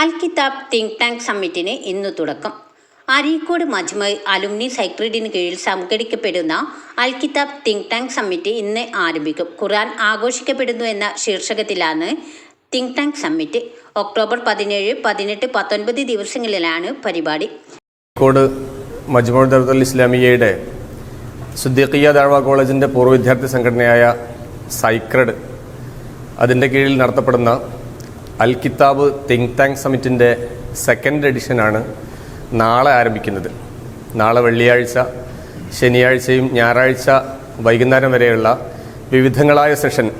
അൽ Kitab think tank സമ്മിറ്റിന് ഇന്ന് തുടക്കം. Areekode മജ്മ alumni സൈക്രിഡിന് കീഴിൽ സംഘടിക്കപ്പെടുന്ന അൽ കിതാബ് തിങ്ക് ടാങ്ക് സമ്മിറ്റ് ഇന്ന് ആരംഭിക്കും. ഖുർആൻ ആഘോഷിക്കപ്പെടുന്നു എന്ന ശീർഷകത്തിലാണ് തിങ്ക് ടാങ്ക് സമ്മിറ്റ്. ഒക്ടോബർ പതിനേഴ് പതിനെട്ട് പത്തൊൻപത് ദിവസങ്ങളിലാണ് പരിപാടി. കോഴിക്കോട് മജ്മോൾ ദർദൽ ഇസ്ലാമിയയുടെ സുദ്ദീഖിയ ദാഴ്വ കോളേജിന്റെ പൂർവ വിദ്യാർത്ഥി സംഘടനയായ സൈക്രഡ് അതിന്റെ കീഴിൽ നടത്തപ്പെടുന്ന അൽ കിതാബ് തിങ്ക് ടാങ്ക് സമിറ്റിന്റെ സെക്കൻഡ് എഡിഷനാണ് നാളെ ആരംഭിക്കുന്നത്. നാളെ വെള്ളിയാഴ്ച ശനിയാഴ്ചയും ഞായറാഴ്ച വൈകുന്നേരം വരെയുള്ള വിവിധങ്ങളായ സെഷൻ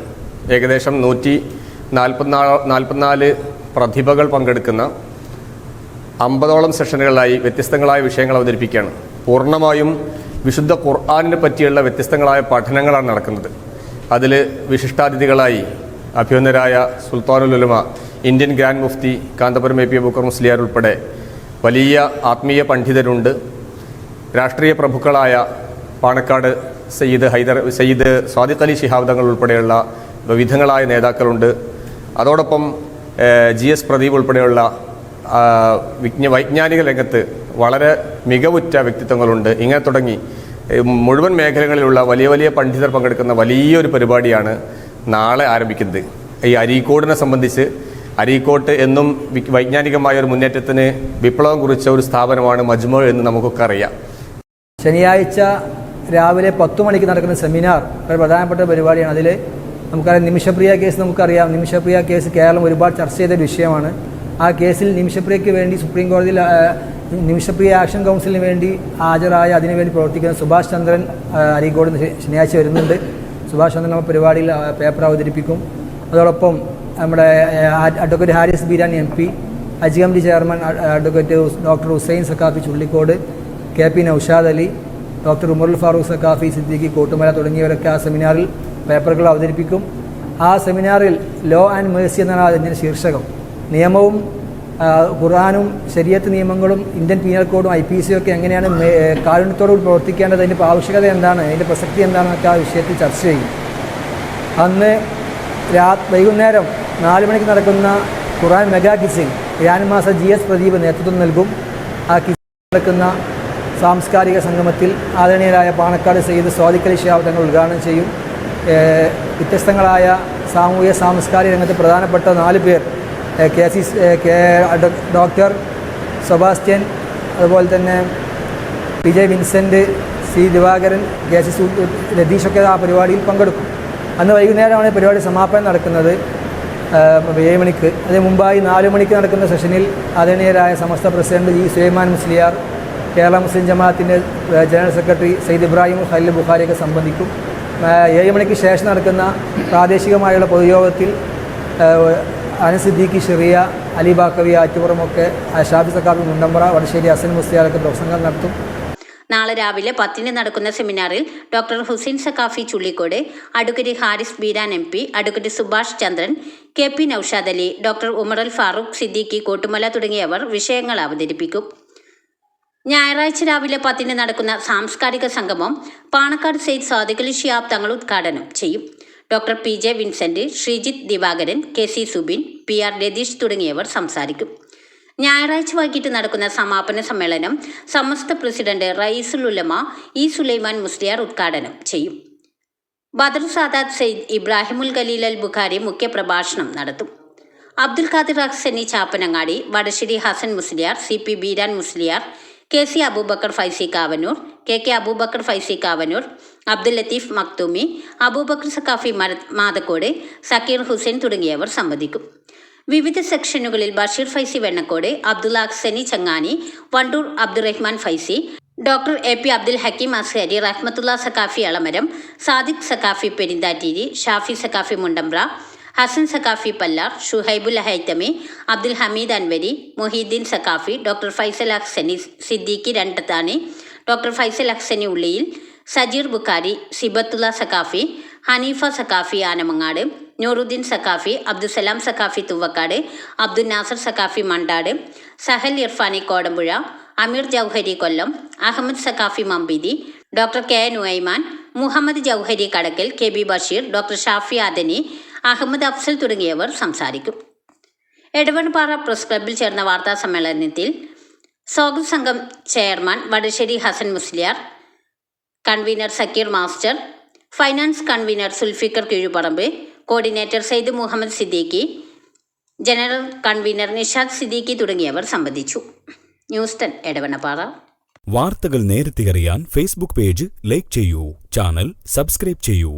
ഏകദേശം നൂറ്റി നാൽപ്പത്തിനാല് നാൽപ്പത്തിനാല് പ്രതിഭകൾ പങ്കെടുക്കുന്ന അമ്പതോളം സെഷനുകളായി വ്യത്യസ്തങ്ങളായ വിഷയങ്ങൾ അവതരിപ്പിക്കുകയാണ്. പൂർണമായും വിശുദ്ധ ഖുർആാനിനെ പറ്റിയുള്ള വ്യത്യസ്തങ്ങളായ പഠനങ്ങളാണ് നടക്കുന്നത്. അതിൽ വിശിഷ്ടാതിഥികളായി അഭ്യുന്നരായ സുൽത്താനുൽ ഉലമ ഇന്ത്യൻ ഗ്രാൻഡ് മുഫ്തി കാന്തപുരം എ പി ബുക്കർ മുസ്ലിയാർ ഉൾപ്പെടെ വലിയ ആത്മീയ പണ്ഡിതരുണ്ട്. രാഷ്ട്രീയ പ്രഭുക്കളായ പാണക്കാട് സയ്യിദ് ഹൈദർ സയ്യിദ് സ്വാദിഖ് അലി ശിഹാബ് തങ്ങൾ ഉൾപ്പെടെയുള്ള വിവിധങ്ങളായ നേതാക്കളുണ്ട്. അതോടൊപ്പം ജി എസ് പ്രദീപ് ഉൾപ്പെടെയുള്ള വിജ്ഞ വൈജ്ഞാനിക രംഗത്ത് വളരെ മികവുറ്റ വ്യക്തിത്വങ്ങളുണ്ട്. ഇങ്ങനെ തുടങ്ങി മുഴുവൻ മേഖലകളിലുള്ള വലിയ വലിയ പണ്ഡിതർ പങ്കെടുക്കുന്ന വലിയൊരു പരിപാടിയാണ് നാളെ ആരംഭിക്കുന്നത്. ഈ അരീക്കോടിനെ സംബന്ധിച്ച് അരീക്കോട്ട് എന്നും വൈജ്ഞാനികമായ ഒരു മുന്നേറ്റത്തിന് വിപ്ലവം കുറിച്ച ഒരു സ്ഥാപനമാണ് മജ്മോ എന്ന് നമുക്കൊക്കെ അറിയാം ശനിയാഴ്ച രാവിലെ പത്തു മണിക്ക് നടക്കുന്ന സെമിനാർ ഒരു പ്രധാനപ്പെട്ട പരിപാടിയാണ്. അതിൽ നമുക്കറിയാം നിമിഷപ്രിയ കേസ് നമുക്കറിയാം. നിമിഷപ്രിയ കേസ് കേരളം ഒരുപാട് ചർച്ച ചെയ്ത വിഷയമാണ്. ആ കേസിൽ നിമിഷപ്രിയയ്ക്ക് വേണ്ടി സുപ്രീം കോടതിയിൽ നിമിഷപ്രിയ ആക്ഷൻ കൗൺസിലിന് വേണ്ടി ഹാജരായ അതിനുവേണ്ടി പ്രവർത്തിക്കുന്ന സുഭാഷ് ചന്ദ്രൻ അരീക്കോട് ശനിയാഴ്ച വരുന്നുണ്ട്. സുഭാഷ് ചന്ദ്രൻ പരിപാടിയിൽ പേപ്പർ അവതരിപ്പിക്കും. അതോടൊപ്പം നമ്മുടെ advocate Haris Beeran M P Aji committee chairman advocate doctor Hussain Saqafi Chullikkod K P Noushad Ali doctor Umarul Farooq Saqafi Siddiqui Koottumala തുടങ്ങിയവരൊക്കെ ആ സെമിനാറിൽ പേപ്പറുകൾ അവതരിപ്പിക്കും. ആ സെമിനാറിൽ ലോ ആൻഡ് മേഴ്സി എന്നാണ് അതിന്റെ ശീർഷകം. നിയമവും ഖുർആാനും ശരീരത്ത് നിയമങ്ങളും ഇന്ത്യൻ പീനൽ കോഡും ഐ പി സിയും ഒക്കെ എങ്ങനെയാണ് കാരുണ്യത്തോടുകൂടി പ്രവർത്തിക്കേണ്ടത് അതിന്റെ ആവശ്യകത എന്താണ് അതിന്റെ പ്രസക്തി എന്താണെന്നൊക്കെ ആ വിഷയത്തിൽ ചർച്ച ചെയ്യും. അന്ന് രാ വൈകുന്നേരം നാല് മണിക്ക് നടക്കുന്ന Quran mega quizzing master G S Pradeep നേതൃത്വം നൽകും. ആ കിസിംഗ് നടക്കുന്ന സാംസ്കാരിക സംഗമത്തിൽ ആദരണീയരായ പാണക്കാട് സയ്യിദ് സ്വാദിക്കലി ഷിഹാബ് തങ്ങൾ ഉദ്ഘാടനം ചെയ്യും. വ്യത്യസ്തങ്ങളായ സാമൂഹിക സാംസ്കാരിക രംഗത്ത് പ്രധാനപ്പെട്ട നാല് പേർ K C K doctor Sebastian അതുപോലെ തന്നെ Vijay Vincent C Divakaran K C രതീഷൊക്കെ ആ പരിപാടിയിൽ പങ്കെടുക്കും. അന്ന് വൈകുന്നേരമാണ് പരിപാടി സമാപനം നടക്കുന്നത്. ഏഴ് മണിക്ക്. അതിന് മുമ്പായി നാല് മണിക്ക് നടക്കുന്ന സെഷനിൽ ആദരണീയരായ സമസ്ത പ്രസിഡന്റ് ജി. സുലൈമാൻ മുസ്ലിയാർ കേരള മുസ്ലിം ജമാഅത്തിന്റെ ജനറൽ സെക്രട്ടറി സയ്യിദ് ഇബ്രാഹിം ഖലീൽ ബുഖാരിയൊക്കെ സംബന്ധിക്കും. ഏഴ് മണിക്ക് ശേഷം നടക്കുന്ന പ്രാദേശികമായുള്ള പൊതുയോഗത്തിൽ അനസിദ്ദീഖി ഷെറിയ അലി ബാക്കവി ആറ്റുപുറമൊക്കെ ഷാഫി സക്കാബി മുണ്ടമ്പ്ര വടശ്ശേരി അസൻ മുസ്ലിയാറൊക്കെ പ്രസംഗം നടത്തും. നാളെ രാവിലെ പത്തിന് നടക്കുന്ന സെമിനാറിൽ doctor Hussain Saqafi Chullikkod advocate Haris Beeran M P advocate Subhash Chandran K P Noushad Ali doctor Umar Al Farooq Siddiqui Kottumala തുടങ്ങിയവർ വിഷയങ്ങൾ അവതരിപ്പിക്കും. ഞായറാഴ്ച രാവിലെ പത്തിന് നടക്കുന്ന സാംസ്കാരിക സംഗമം പാണക്കാട് സെയ്ദ് സാദിഖലി ഷിയാബ് തങ്ങൾ ഉദ്ഘാടനം ചെയ്യും. Doctor P J Vincent Sreejith Divakaran K C Subin P R Ratheesh തുടങ്ങിയവർ സംസാരിക്കും. ഞായറാഴ്ച വൈകിട്ട് നടക്കുന്ന സമാപന സമ്മേളനം സമസ്ത പ്രസിഡന്റ് റയീസുൽ ഉലമ ഇ സുലൈമാൻ മുസ്ലിയാർ ഉദ്ഘാടനം ചെയ്യും. ബദർ സാദാത്ത് സെയ്ദ് ഇബ്രാഹിമുൽ ഖലീൽ അൽ ബുഖാരി മുഖ്യപ്രഭാഷണം നടത്തും. Abdul Khadir Hasani Chappanangadi Vadasseri Hasan Musliyar C P Beeran Musliyar K C Abubakar Faizy Kavanoor K K Abubakar Faizy Kavanoor Abdul Latheef Makhdoomi Abubakar Saqafi Mathakkode Zakir Hussain തുടങ്ങിയവർ സംബന്ധിക്കും. വിവിധ സെക്ഷനുകളിൽ Basheer Faizy Vennakkode Abdulla Ahsani Changani Wandoor Abdurahman Faizy doctor A P Abdul Hakeem Azhari Rahmathulla Saqafi Alamaram Sadiq Saqafi Perinthattiri Shafi Saqafi Mundambra Hasan Saqafi Pallar Shuhaibul Haithami Abdul Hameed Anwari Mohiyudheen Saqafi doctor Faisal Ahsani Siddiqui Randathani doctor Faisal Ahsani Ulliyil Sajeer Bukhari Sibathulla Saqafi Haneefa Saqafi Anamangad Nooruddeen Saqafi Abdussalam Saqafi Thuvakkad Abdul Nasar Saqafi Mandad Sahal Irfani Kodampuzha Ameer Jouhari Kollam Ahmed Saqafi Mambeethi doctor K Nuaiman Muhammed Jouhari Kadakkal K B Basheer doctor Shafi Adani Ahmed Afsal തുടങ്ങിയവർ സംസാരിക്കും. എടവൺപാറ press ക്ലബിൽ ചേർന്ന വാർത്താ സമ്മേളനത്തിൽ സ്വാഗത സംഘം chairman Vadasseri Hasan Musliyar convener Zakir master finance convener Zulfikar Keezhuparamba coordinator Syed Muhammed Siddiqui general convener Nishad Siddiqui തുടങ്ങിയവർ സംബന്ധിച്ചു. News ten Edavannappara. വാർത്തകൾ നേരത്തെ അറിയാൻ ഫേസ്ബുക്ക് പേജ് ലൈക്ക് ചെയ്യൂ ചാനൽ സബ്സ്ക്രൈബ് ചെയ്യൂ.